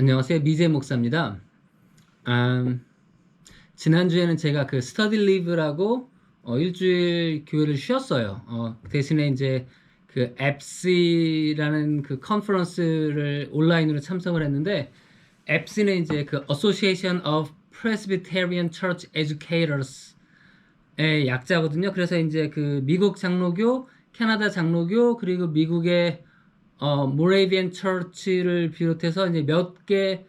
안녕하세요. 미제 목사입니다. 음, 지난주에는 제가 그 스터디 리브라고 어, 일주일 교회를 쉬었어요. 어, 대신에 이제 그 앱시라는 그 컨퍼런스를 온라인으로 참석을 했는데 앱시는 이제 그 Association of Presbyterian Church Educators의 약자거든요. 그래서 이제 그 미국 장로교, 캐나다 장로교 그리고 미국의 어, 모레이비안 처치를 비롯해서 이제 몇 개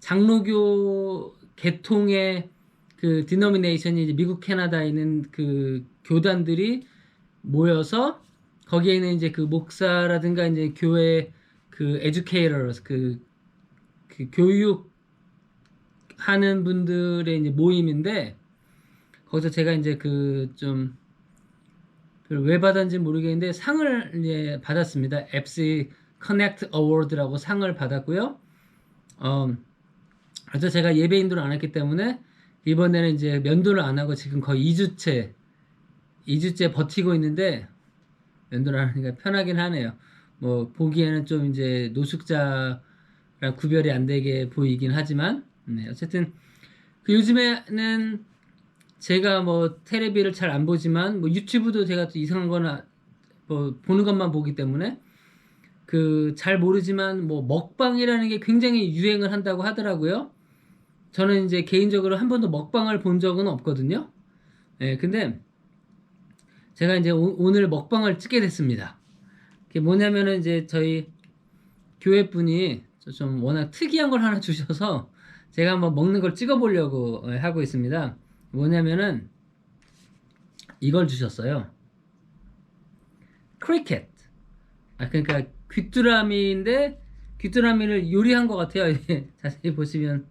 장로교 계통의 그 디노미네이션이 이제 미국 캐나다에 있는 그 교단들이 모여서 거기에 는 이제 그 목사라든가 이제 교회 그 에듀케이터스 그, 그 교육 하는 분들의 이제 모임인데 거기서 제가 이제 그 좀 왜 받았는지 모르겠는데 상을 이제 받았습니다. 앱시 커넥트 어워드라고 상을 받았고요. 어, 그래서 제가 예배 인도를 안 했기 때문에 이번에는 이제 면도를 안 하고 지금 거의 2주째 2주째 버티고 있는데 면도를 안 하니까 편하긴 하네요. 뭐 보기에는 좀 이제 노숙자랑 구별이 안 되게 보이긴 하지만 네, 어쨌든 그 요즘에는 제가 뭐 테레비를 잘 안 보지만 뭐 유튜브도 제가 또 이상한 거나 뭐 보는 것만 보기 때문에 그 잘 모르지만 뭐 먹방이라는 게 굉장히 유행을 한다고 하더라고요. 저는 이제 개인적으로 한 번도 먹방을 본 적은 없거든요. 예, 네, 근데 제가 이제 오, 늘 먹방을 찍게 됐습니다. 그게 뭐냐면은 이제 저희 교회 분이 좀 워낙 특이한 걸 하나 주셔서 제가 한번 먹는 걸 찍어 보려고 하고 있습니다. 뭐냐면은 이걸 주셨어요. 크리켓. 아 그러니까 귀뚜라미인데 귀뚜라미를 요리한 것 같아요. 자세히 보시면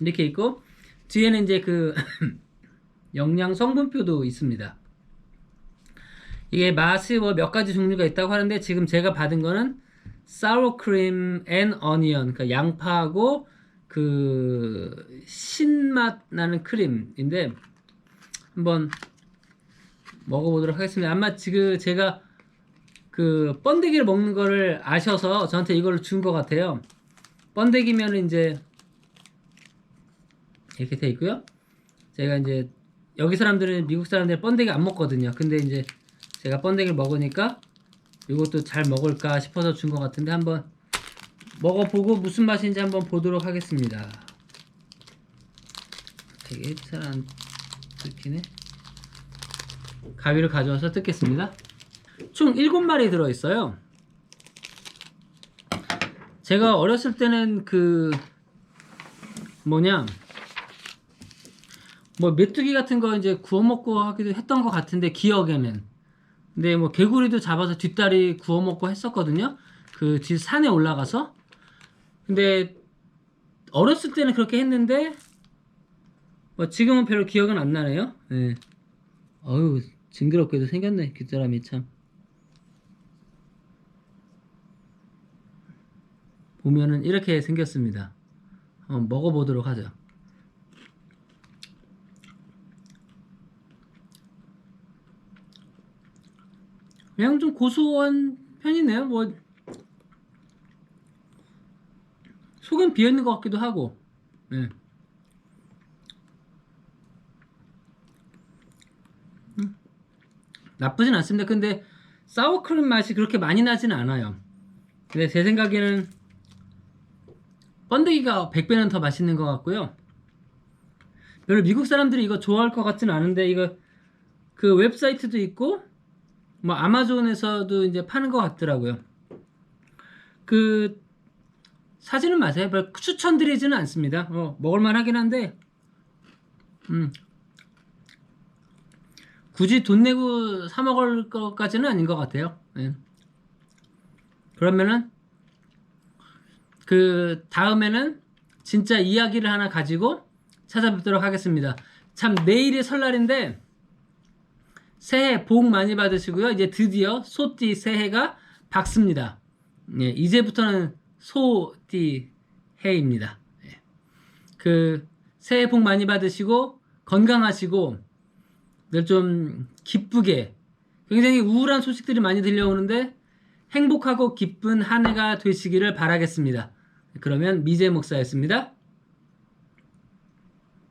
이렇게 있고 뒤에는 이제 그 영양 성분표도 있습니다. 이게 맛이 뭐 몇 가지 종류가 있다고 하는데 지금 제가 받은 거는 sour cream and onion 그러니까 양파하고 그 신맛 나는 크림인데 한번 먹어보도록 하겠습니다. 아마 지금 제가 그 번데기를 먹는 거를 아셔서 저한테 이걸 준 것 같아요. 번데기면 이제 이렇게 돼 있고요. 제가 이제 여기 사람들은 미국 사람들 번데기 안 먹거든요. 근데 이제 제가 번데기를 먹으니까 이것도 잘 먹을까 싶어서 준 것 같은데 한번 먹어보고 무슨 맛인지 한번 보도록 하겠습니다. 되게 잘안 뜯기네. 가위를 가져와서 뜯겠습니다. 총 7마리 들어있어요. 제가 어렸을 때는 그 뭐냐 뭐 메뚜기 같은 거 이제 구워 먹고 하기도 했던 것 같은데 기억에는 근데 뭐 개구리도 잡아서 뒷다리 구워 먹고 했었거든요. 그 뒤 산에 올라가서 근데 어렸을 때는 그렇게 했는데 뭐 지금은 별로 기억은 안 나네요. 네. 어유 징그럽게도 생겼네 그 사람이 참. 보면은 이렇게 생겼습니다. 한번 먹어보도록 하죠. 그냥 좀 고소한 편이네요. 뭐 속은 비어있는 것 같기도 하고. 네. 음, 나쁘진 않습니다. 근데 사워크림 맛이 그렇게 많이 나지는 않아요. 근데 제 생각에는 번데기가 100배는 더 맛있는 것 같고요. 별로 미국 사람들이 이거 좋아할 것 같지는 않은데 이거 그 웹사이트도 있고 뭐 아마존에서도 이제 파는 것 같더라고요. 그 사지는 마세요. 별 추천드리지는 않습니다. 어, 먹을만 하긴 한데, 음, 굳이 돈 내고 사 먹을 것까지는 아닌 것 같아요. 네. 그러면은, 그, 다음에는 진짜 이야기를 하나 가지고 찾아뵙도록 하겠습니다. 참, 내일이 설날인데, 새해 복 많이 받으시고요. 이제 드디어 소띠 새해가 밝습니다. 예, 이제부터는 소띠해입니다. 예. 그 새해 복 많이 받으시고 건강하시고 늘 좀 기쁘게 굉장히 우울한 소식들이 많이 들려오는데 행복하고 기쁜 한 해가 되시기를 바라겠습니다. 그러면 미제 목사였습니다.